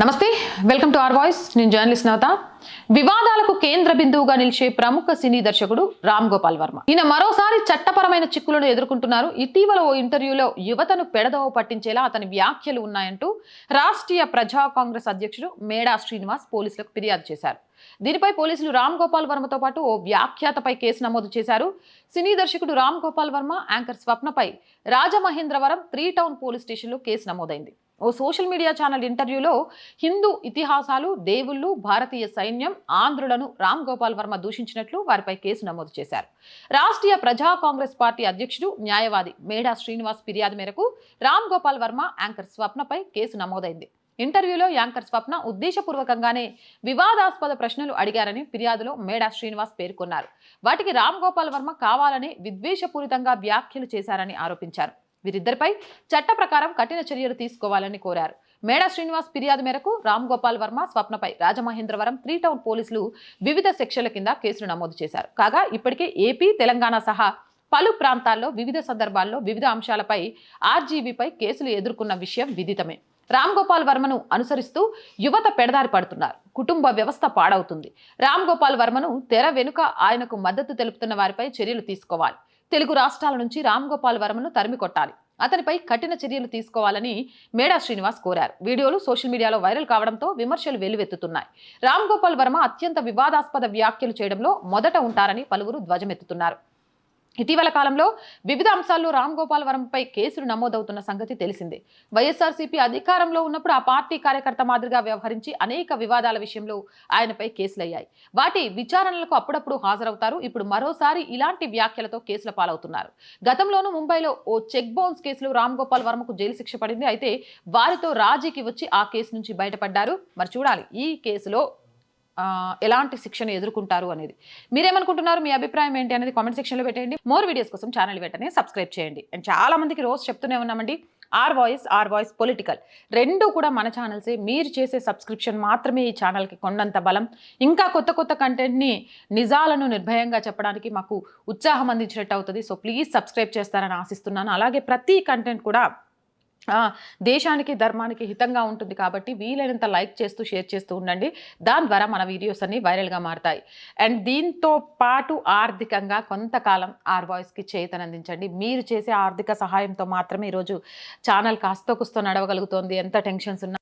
నమస్తే welcome to R voice. నేను journalist Navata. వివాదాలకు కేంద్ర బిందువుగా నిలిచే ప్రముఖ సినీ దర్శకుడు రామ్ గోపాల్ వర్మ. ఈయన మరోసారి చట్టపరమైన చిక్కులను ఎదుర్కొంటున్నారు. ఇటీవల ఓ ఇంటర్వ్యూలో యువతను పెడదవ పట్టించేలా అతని వ్యాఖ్యలు ఉన్నాయంటూ రాష్ట్రీయ ప్రజా కాంగ్రెస్ అధ్యక్షుడు మేడా శ్రీనివాస్ పోలీసులకు ఫిర్యాదు చేశారు. దీనిపై పోలీసులు రామ్ గోపాల్ వర్మతో పాటు ఓ వ్యాఖ్యాతపై కేసు నమోదు చేశారు. సినీ దర్శకుడు రామ్ గోపాల్ వర్మ యాంకర్ స్వప్నపై రాజమహేంద్రవరం త్రీ టౌన్ పోలీస్ స్టేషన్లో కేసు నమోదైంది. ఓ సోషల్ మీడియా ఛానల్ ఇంటర్వ్యూలో హిందూ ఇతిహాసాలు దేవుళ్ళు భారతీయ సైన్యం ఆంధ్రులను రామ్ గోపాల్ వర్మ దూషించినట్లు వారిపై కేసు నమోదు చేశారు. రాష్ట్రీయ ప్రజా కాంగ్రెస్ పార్టీ అధ్యక్షుడు న్యాయవాది మేడా శ్రీనివాస్ ఫిర్యాదు మేరకు రామ్ గోపాల్ వర్మ యాంకర్ స్వప్నపై కేసు నమోదైంది. ఇంటర్వ్యూలో యాంకర్ స్వప్న ఉద్దేశపూర్వకంగానే వివాదాస్పద ప్రశ్నలు అడిగారని ఫిర్యాదులో మేడా శ్రీనివాస్ పేర్కొన్నారు. వాటికి రామ్ గోపాల్ వర్మ కావాలని విద్వేషపూరితంగా వ్యాఖ్యలు చేశారని ఆరోపించారు. వీరిద్దరిపై చట్ట ప్రకారం కఠిన చర్యలు తీసుకోవాలని కోరారు. మేడా శ్రీనివాస్ ఫిర్యాదు మేరకు రామ్ గోపాల్ వర్మ స్వప్నపై రాజమహేంద్రవరం త్రీ టౌన్ పోలీసులు వివిధ సెక్షన్ల కింద కేసులు నమోదు చేశారు. కాగా ఇప్పటికే ఏపీ తెలంగాణ సహా పలు ప్రాంతాల్లో వివిధ సందర్భాల్లో వివిధ అంశాలపై ఆర్జీబీపై కేసులు ఎదుర్కొన్న విషయం విదితమే. రామ్ గోపాల్ వర్మను అనుసరిస్తూ యువత పెడదారి పడుతున్నారు. కుటుంబ వ్యవస్థ పాడవుతుంది. రామ్ గోపాల్ వర్మను తెర వెనుక ఆయనకు మద్దతు తెలుపుతున్న వారిపై చర్యలు తీసుకోవాలి. తెలుగు రాష్ట్రాల నుంచి రామ్ గోపాల్ వర్మను తరిమి కొట్టాలి. అతనిపై కఠిన చర్యలు తీసుకోవాలని మేడా శ్రీనివాస్ కోరారు. వీడియోలు సోషల్ మీడియాలో వైరల్ కావడంతో విమర్శలు వెల్లువెత్తుతున్నాయి. రామ్ గోపాల్ వర్మ అత్యంత వివాదాస్పద వ్యాఖ్యలు చేయడంలో మొదట ఉంటారని పలువురు ధ్వజమెత్తుతున్నారు. ఇటీవల కాలంలో వివిధ అంశాల్లో రామ్ గోపాల్ వరంపై కేసులు నమోదవుతున్న సంగతి తెలిసిందే. వైఎస్ఆర్సీపీ అధికారంలో ఉన్నప్పుడు ఆ పార్టీ కార్యకర్త మాదిరిగా వ్యవహరించి అనేక వివాదాల విషయంలో ఆయనపై కేసులయ్యాయి. వాటి విచారణలకు అప్పుడప్పుడు హాజరవుతారు. ఇప్పుడు మరోసారి ఇలాంటి వ్యాఖ్యలతో కేసుల పాలవుతున్నారు. గతంలోనూ ముంబైలో ఓ చెక్ బౌన్స్ కేసులో రామ్ గోపాల్ వర్మకు జైలు శిక్ష పడింది. అయితే వారితో రాజీకి వచ్చి ఆ కేసు నుంచి బయటపడ్డారు. మరి చూడాలి ఈ కేసులో ఎలాంటి శిక్షను ఎదుర్కొంటారు అనేది. మీరేమనుకుంటున్నారు? మీ అభిప్రాయం ఏంటి అనేది కామెంట్ సెక్షన్లో పెట్టండి మోర్ వీడియోస్ కోసం ఛానల్ వెంటనే సబ్స్క్రైబ్ చేయండి. అండ్ చాలా మందికి రోజు చెప్తూనే ఉన్నామండి. R voice R voice political. రెండు కూడా మన ఛానల్సే. మీరు చేసే సబ్స్క్రిప్షన్ మాత్రమే ఈ ఛానల్కి కొండంత బలం. ఇంకా కొత్త కొత్త కంటెంట్ని నిజాలను నిర్భయంగా చెప్పడానికి మాకు ఉత్సాహం అందించినట్టు అవుతుంది. సో ప్లీజ్ సబ్స్క్రైబ్ చేస్తారని ఆశిస్తున్నాను. అలాగే ప్రతి కంటెంట్ కూడా దేశానికి ధర్మానికి హితంగా ఉంటుంది కాబట్టి వీలైనంత లైక్ చేస్తూ షేర్ చేస్తూ ఉండండి. దాని ద్వారా మన వీడియోస్ అన్ని వైరల్గా మారుతాయి. అండ్ దీంతో పాటు ఆర్థికంగా కొంతకాలం ఆర్ వాయిస్కి చేతనందించండి. మీరు చేసే ఆర్థిక సహాయంతో మాత్రమే ఈరోజు ఛానల్ కాస్తో కుస్తో నడవగలుగుతోంది. ఎంత టెన్షన్స్ ఉన్నా